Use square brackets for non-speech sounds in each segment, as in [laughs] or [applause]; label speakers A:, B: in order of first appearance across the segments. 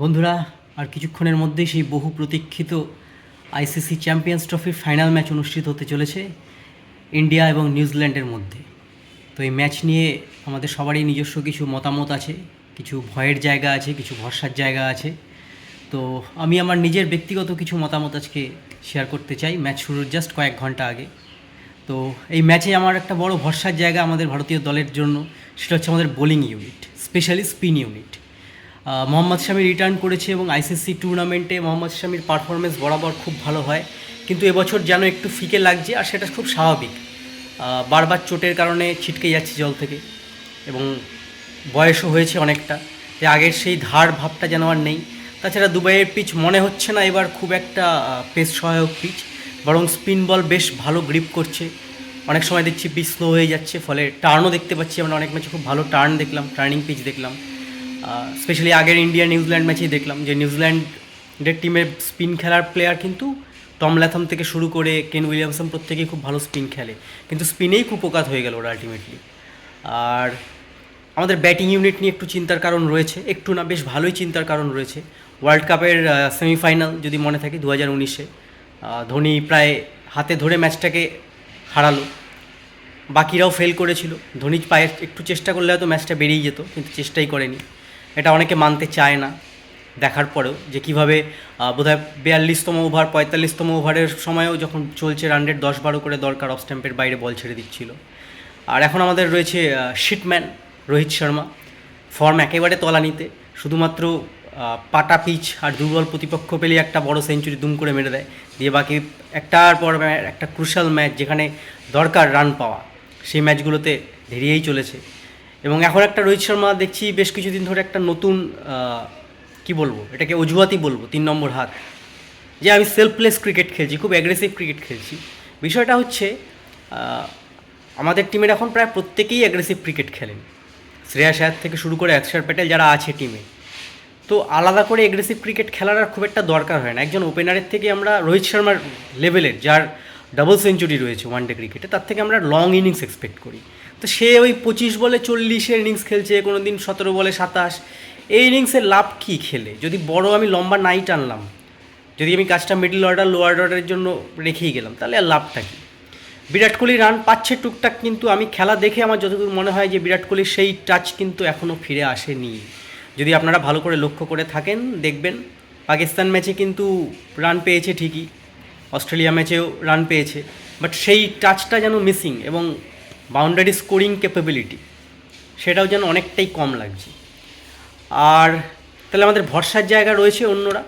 A: বন্ধুরা, আর কিছুক্ষণের মধ্যেই সেই বহু প্রতীক্ষিত আইসিসি চ্যাম্পিয়ন্স ট্রফির ফাইনাল ম্যাচ অনুষ্ঠিত হতে চলেছে ইন্ডিয়া এবং নিউজিল্যান্ডের মধ্যে। তো এই ম্যাচ নিয়ে আমাদের সবারই নিজস্ব কিছু মতামত আছে, কিছু ভয়ের জায়গা আছে, কিছু ভরসার জায়গা আছে। তো আমি আমার নিজের ব্যক্তিগত কিছু মতামত আজকে শেয়ার করতে চাই, ম্যাচ শুরুর জাস্ট কয়েক ঘণ্টা আগে। তো এই ম্যাচে আমার একটা বড় ভরসার জায়গা আমাদের ভারতীয় দলের জন্য, সেটা হচ্ছে আমাদের bowling unit specially spin unit Mohammad Shami return করেছে এবং আইসিসি টুর্নামেন্টে মোহাম্মদ শামির পারফরমেন্স বরাবর খুব ভালো হয়। কিন্তু এবছর যেন একটু ফিকে লাগছে আর সেটা খুব স্বাভাবিক। বারবার চোটের কারণে ছিটকে যাচ্ছে জল থেকে এবং বয়সও হয়েছে অনেকটা। যে আগের সেই ধার ভাবটা যেন আর নেই। তাছাড়া দুবাইয়ের পিচ মনে হচ্ছে না এবার খুব একটা পেস সহায়ক পিচ বরং স্পিন বল বেশ ভালো গ্রিপ করছে। অনেক সময় দেখছি পিচ স্লো হয়ে যাচ্ছে, ফলে টার্নও দেখতে পাচ্ছি। আমরা অনেক ম্যাচে খুব ভালো টার্ন দেখলাম টার্নিং পিচ দেখলাম। স্পেশালি আগের ইন্ডিয়া নিউজিল্যান্ড ম্যাচেই দেখলাম যে নিউজিল্যান্ডের টিমের স্পিন খেলার প্লেয়ার কিন্তু টম ল্যাথম থেকে শুরু করে কেন উইলিয়ামসন প্রত্যেকেই খুব ভালো স্পিন খেলে। কিন্তু স্পিনেই কুপোকাত হয়ে গেল ওরা আলটিমেটলি আর আমাদের ব্যাটিং ইউনিট নিয়ে একটু চিন্তার কারণ রয়েছে। একটু না, বেশ ভালোই চিন্তার কারণ রয়েছে। ওয়ার্ল্ড কাপের সেমিফাইনাল যদি মনে থাকে দু হাজার উনিশে ধোনি প্রায় হাতে ধরে ম্যাচটাকে হারালো। বাকিরাও ফেল করেছিল। ধোনি পায়ের একটু চেষ্টা করলে হয়তো ম্যাচটা বেরিয়ে যেত, কিন্তু চেষ্টাই করেনি। এটা অনেকে মানতে চায় না দেখার পরেও যে কীভাবে বোধহয় বিয়াল্লিশতম ওভার, পঁয়তাল্লিশতম ওভারের সময়ও যখন চলছে রান রেট দশ বারো করে দরকার অফ স্ট্যাম্পের বাইরে বল ছেড়ে দিচ্ছিল। আর এখন আমাদের রয়েছে শিটম্যান রোহিত শর্মা। ফর্ম একেবারে তলানিতে, শুধুমাত্র পাটা পিচ আর দুর্বল প্রতিপক্ষ পেলে একটা বড় সেঞ্চুরি দুম করে মেরে দেয়। দিয়ে বাকি একটার পর একটা ক্রুশাল ম্যাচ যেখানে দরকার রান পাওয়া, সেই ম্যাচগুলোতে ধেরিয়েই চলেছে। এবং এখন একটা রোহিত শর্মা দেখছি বেশ কিছুদিন ধরে একটা নতুন কি বলব, এটাকে অজুহাতই বলব, তিন নম্বর হাত। যে আমি সেলফলেস ক্রিকেট খেলছি, খুব অ্যাগ্রেসিভ ক্রিকেট খেলছি। বিষয়টা হচ্ছে আমাদের টিমের এখন প্রায় প্রত্যেকেই অ্যাগ্রেসিভ ক্রিকেট খেলেন। শ্রেয়া শায়ার থেকে শুরু করে অক্ষর প্যাটেল যারা আছে টিমে তো আলাদা করে এগ্রেসিভ ক্রিকেট খেলার আর খুব একটা দরকার হয় না। একজন ওপেনারের থেকে আমরা রোহিত শর্মার লেভেলের যার ডাবল সেঞ্চুরি রয়েছে ওয়ান ডে ক্রিকেটে তার থেকে আমরা লং ইনিংস এক্সপেক্ট করি। তো সে ওই পঁচিশ বলে চল্লিশের ইনিংস খেলছে কোনো দিন সতেরো বলে সাতাশ। এই ইনিংসের লাভ কী খেলে? যদি বড় আমি লম্বা নাই টানলাম যদি আমি কাজটা মিডল অর্ডার লোয়ার অর্ডারের জন্য রেখেই গেলাম, তাহলে আর লাভটা কী? বিরাট কোহলি রান পাচ্ছে টুকটাক, কিন্তু আমি খেলা দেখে আমার যতদূর মনে হয় যে বিরাট কোহলির সেই টাচ কিন্তু এখনও ফিরে আসেনি। যদি আপনারা ভালো করে লক্ষ্য করে থাকেন, দেখবেন পাকিস্তান ম্যাচে কিন্তু রান পেয়েছে ঠিকই, অস্ট্রেলিয়া ম্যাচেও রান পেয়েছে বাট সেই টাচটা যেন মিসিং এবং বাউন্ডারি স্কোরিং ক্যাপাবিলিটি সেটাও যেন অনেকটাই কম লাগছে। আর তাহলে আমাদের ভরসার জায়গা রয়েছে অন্যরা।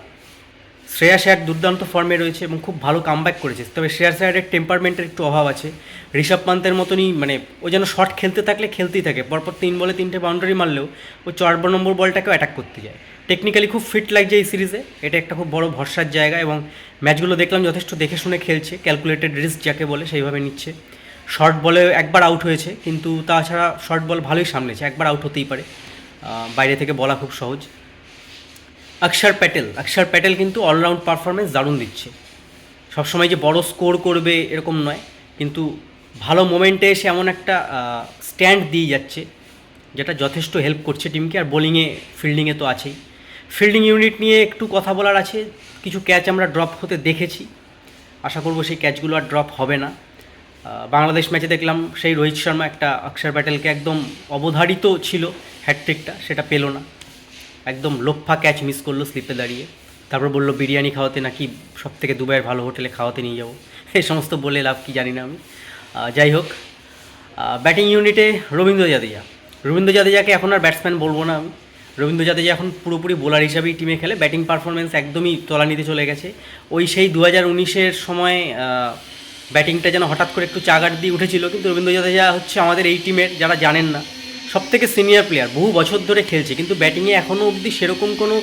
A: শ্রেয়া স্যার দুর্দান্ত ফর্মে রয়েছে এবং খুব ভালো কামব্যাক করেছে। তবে শ্রেয়া স্যারের টেম্পারমেন্টের একটু অভাব আছে। ঋষভ পান্তের মতনই মানে ও যেন শট খেলতে থাকলে খেলতেই থাকে। পরপর তিন বলে তিনটে বাউন্ডারি মারলেও ও চার নম্বর বলটাকেও অ্যাটাক করতে যায়। টেকনিক্যালি খুব ফিট লাগছে এই সিরিজে এটা একটা খুব বড় ভরসার জায়গা এবং ম্যাচগুলো দেখলাম, যথেষ্ট দেখে শুনে খেলছে। ক্যালকুলেটেড রিস্ক যাকে বলে সেইভাবে নিচ্ছে। শর্ট বলে একবার আউট হয়েছে, কিন্তু তাছাড়া শর্ট বল ভালোই সামলেছে, একবার আউট হতেই পারে। বাইরে থেকে বলা খুব সহজ। অক্ষর প্যাটেল অক্ষর প্যাটেল কিন্তু অলরাউন্ড পারফরমেন্স দারুণ দিচ্ছে। সবসময় যে বড় স্কোর করবে এরকম নয়, কিন্তু ভালো মোমেন্টে এসে এমন একটা স্ট্যান্ড দিয়ে যাচ্ছে, যেটা যথেষ্ট হেল্প করছে টিমকে আর বোলিংয়ে ফিল্ডিংয়ে তো আছেই। ফিল্ডিং ইউনিট নিয়ে একটু কথা বলার আছে, কিছু ক্যাচ আমরা ড্রপ হতে দেখেছি। আশা করব সেই ক্যাচগুলো আর ড্রপ হবে না। বাংলাদেশ ম্যাচে দেখলাম সেই রোহিত শর্মা একটা অক্ষর প্যাটেলকে একদম অবধারিত ছিল হ্যাটট্রিকটা সেটা পেল না। একদম লোফা ক্যাচ মিস করল স্লিপে দাঁড়িয়ে। তারপর বলল, বিরিয়ানি খাওয়াতে নাকি সব থেকে দুবাইয়ের ভালো হোটেলে খাওয়াতে নিয়ে যাব? [laughs] এই সমস্ত বলে লাভ কি জানি না আমি। যাই হোক ব্যাটিং ইউনিটে রবীন্দ্র জাদেজা। রবীন্দ্র জাদেজাকে এখন আর ব্যাটসম্যান বলব না আমি। রবীন্দ্র জাদেজা এখন পুরোপুরি বোলার হিসাবেই টিমে খেলে। ব্যাটিং পারফরমেন্স একদমই তলানিতে চলে গেছে। ওই সেই দু হাজার উনিশের সময় ব্যাটিংটা যেন হঠাৎ করে একটু চাগার দিয়ে উঠেছিল, কিন্তু রবীন্দ্র জাদেজা হচ্ছে আমাদের এই টিমের যারা জানেন না সব থেকে সিনিয়র প্লেয়ার বহু বছর ধরে খেলছে, কিন্তু ব্যাটিংয়ে এখনও অবধি সেরকম কোনো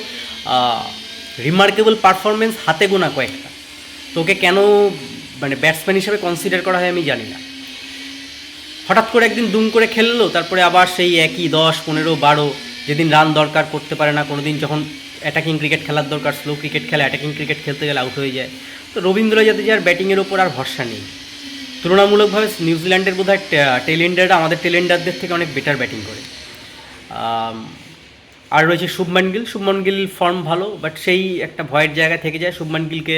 A: রিমার্কেবল পারফরমেন্স হাতে গোনা কয়েকটা। তোকে কেন মানে ব্যাটসম্যান হিসেবে কনসিডার করা হয় আমি জানি না। হঠাৎ করে একদিন দুম করে খেললো, তারপরে আবার সেই একই দশ, পনেরো, বারো, যেদিন রান দরকার করতে পারে না কোনো দিন যখন অ্যাটাকিং ক্রিকেট খেলার দরকার স্লো ক্রিকেট খেলে অ্যাটাকিং ক্রিকেট খেলতে গেলে আউট হয়ে যায়। তো রবীন্দ্র জাদেজার ব্যাটিংয়ের ওপর আর ভরসা নেই। তুলনামূলকভাবে নিউজিল্যান্ডের বোধহয় টেলেন্ডাররা আমাদের টেলেন্ডারদের থেকে অনেক বেটার ব্যাটিং করে। আর রয়েছে শুভমান গিল। শুভমান গিল ফর্ম ভালো বাট সেই একটা ভয়ের জায়গা থেকে যায়। শুভমান গিলকে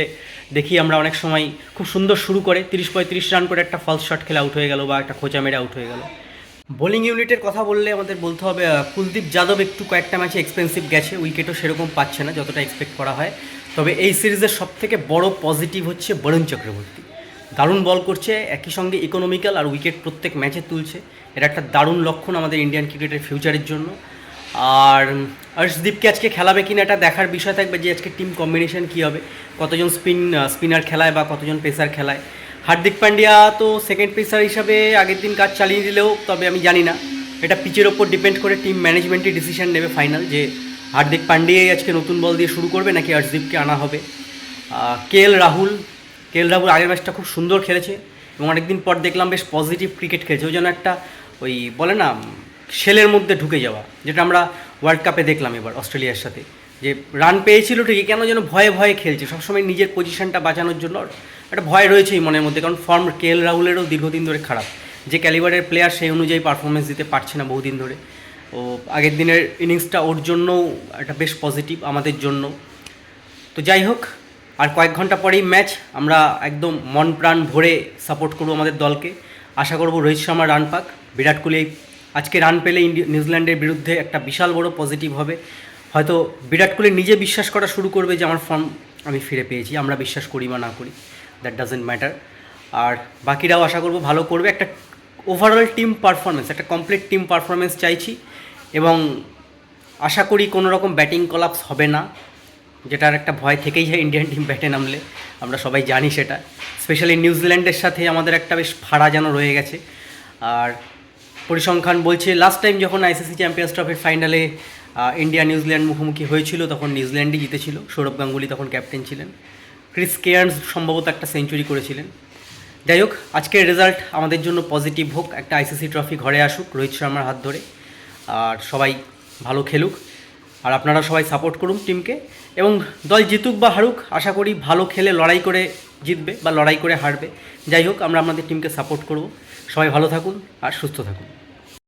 A: দেখি আমরা অনেক সময় খুব সুন্দর শুরু করে, তিরিশ পঁয়ত্রিশ রান করে একটা ফলস শট খেলে আউট হয়ে গেল বা একটা খোঁচা মেরে আউট হয়ে গেল। বোলিং ইউনিটের কথা বললে আমাদের বলতে হবে কুলদীপ যাদব একটু কয়েকটা ম্যাচে এক্সপেন্সিভ গেছে উইকেটও সেরকম পাচ্ছে না, যতটা এক্সপেক্ট করা হয়। তবে এই সিরিজের সব থেকে বড় পজিটিভ হচ্ছে বরুণ চক্রবর্তী। দারুণ বল করছে, একই সঙ্গে ইকোনমিক্যাল আর উইকেট প্রত্যেক ম্যাচে তুলছে। এটা একটা দারুণ লক্ষণ আমাদের ইন্ডিয়ান ক্রিকেটের ফিউচারের জন্য। আর হর্ষদীপকে আজকে খেলাবে কিনা এটা দেখার বিষয় থাকবে যে আজকে টিম কম্বিনেশন কী হবে। কতজন স্পিন স্পিনার খেলায় বা কতজন পেসার খেলায়। হার্দিক পান্ডিয়া তো সেকেন্ড পেসার হিসাবে আগের দিন কাজ চালিয়ে দিলেও, তবে আমি জানি না। এটা পিচের ওপর ডিপেন্ড করে টিম ম্যানেজমেন্টই ডিসিশন নেবে ফাইনাল যে হার্দিক পান্ডিয়াই আজকে নতুন বল দিয়ে শুরু করবে নাকি হর্ষদীপকে আনা হবে? কে এল রাহুল? কে এল রাহুল আগের ম্যাচটা খুব সুন্দর খেলেছে এবং অনেকদিন পর দেখলাম বেশ পজিটিভ ক্রিকেট খেলছে। ওই জন্য একটা ওই বলে না সেলের মধ্যে ঢুকে যাওয়া, যেটা আমরা ওয়ার্ল্ড কাপে দেখলাম এবার অস্ট্রেলিয়ার সাথে। যে রান পেয়েছিল ঠিকই, কেন যেন ভয়ে ভয়ে খেলছে। সবসময় নিজের পজিশনটা বাঁচানোর জন্য একটা ভয় রয়েছেই মনের মধ্যে, কারণ ফর্ম কে এল রাহুলেরও দীর্ঘদিন ধরে খারাপ। যে ক্যালিবারের প্লেয়ার সেই অনুযায়ী পারফরমেন্স দিতে পারছে না বহুদিন ধরে। ও আগের দিনের ইনিংসটা ওর জন্যও একটা বেশ পজিটিভ আমাদের জন্য। তো যাই হোক, আর কয়েক ঘণ্টা পরেই ম্যাচ আমরা একদম মন প্রাণ ভরে সাপোর্ট করব আমাদের দলকে। আশা করব রোহিত শর্মা রান পাক। বিরাট কোহলি আজকে রান পেলে নিউজিল্যান্ডের বিরুদ্ধে একটা বিশাল বড় পজিটিভ হবে। হয়তো বিরাট কোহলি নিজে বিশ্বাস করা শুরু করবে যে, আমার ফর্ম আমি ফিরে পেয়েছি, আমরা বিশ্বাস করি বা না করি দ্যাট ডাজেন্ট ম্যাটার আর বাকিরাও আশা করব ভালো করবে। একটা ওভারঅল টিম পারফরমেন্স একটা কমপ্লিট টিম পারফরমেন্স চাইছি। এবং আশা করি কোনো রকম ব্যাটিং কলাপস হবে না, যেটার একটা ভয় থেকেই যায় ইন্ডিয়ান টিম ব্যাটে নামলে, আমরা সবাই জানি সেটা। স্পেশালি নিউজিল্যান্ডের সাথে আমাদের একটা বেশ ফাড়া যেন রয়ে গেছে। আর পরিসংখ্যান বলছে লাস্ট টাইম যখন আইসিসি চ্যাম্পিয়ন্স ট্রফির ফাইনালে ইন্ডিয়া নিউজিল্যান্ড মুখোমুখি হয়েছিল, তখন নিউজিল্যান্ডই জিতেছিল। সৌরভ গাঙ্গুলি তখন ক্যাপ্টেন ছিলেন। ক্রিস কেয়ার্নস সম্ভবত একটা সেঞ্চুরি করেছিলেন। যাই হোক, আজকের রেজাল্ট আমাদের জন্য পজিটিভ হোক। একটা আইসিসি ট্রফি ঘরে আসুক, রোহিত শর্মার হাত ধরে। আর সবাই ভালো খেলুক। আর আপনারা সবাই সাপোর্ট করুন টিমকে এবং দল জিতুক বা হারুক, আশা করি ভালো খেলে লড়াই করে জিতবে বা লড়াই করে হারবে। যাই হোক, আমরা আমাদের টিমকে সাপোর্ট করব। সবাই ভালো থাকুন আর সুস্থ থাকুন।